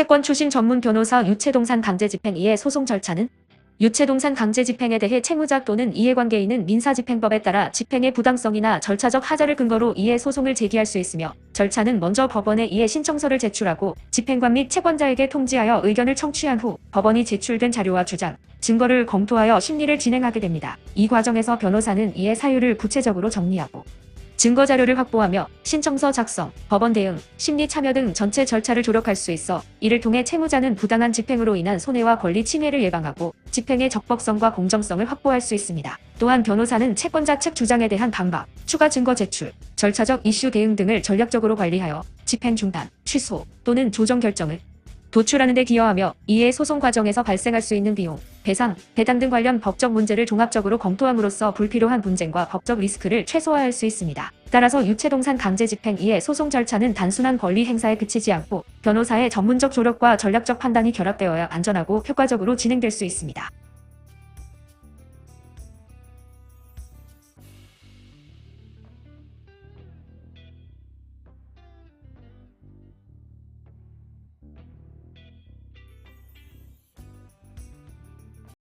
채권 추진 전문 변호사 유체동산 강제집행 이해 소송 절차는 유체동산 강제집행에 대해 채무자 또는 이해관계인은 민사집행법에 따라 집행의 부당성이나 절차적 하자를 근거로 이해 소송을 제기할 수 있으며 절차는 먼저 법원에 이해 신청서를 제출하고 집행관 및 채권자에게 통지하여 의견을 청취한 후 법원이 제출된 자료와 주장, 증거를 검토하여 심리를 진행하게 됩니다. 이 과정에서 변호사는 이해 사유를 구체적으로 정리하고 증거 자료를 확보하며 신청서 작성, 법원 대응, 심리 참여 등 전체 절차를 조력할 수 있어 이를 통해 채무자는 부당한 집행으로 인한 손해와 권리 침해를 예방하고 집행의 적법성과 공정성을 확보할 수 있습니다. 또한 변호사는 채권자 측 주장에 대한 반박, 추가 증거 제출, 절차적 이슈 대응 등을 전략적으로 관리하여 집행 중단, 취소 또는 조정 결정을 도출하는 데 기여하며 이해 소송 과정에서 발생할 수 있는 비용, 배상, 배당 등 관련 법적 문제를 종합적으로 검토함으로써 불필요한 분쟁과 법적 리스크를 최소화할 수 있습니다. 따라서 유체동산 강제집행 이해 소송 절차는 단순한 권리 행사에 그치지 않고 변호사의 전문적 조력과 전략적 판단이 결합되어야 안전하고 효과적으로 진행될 수 있습니다.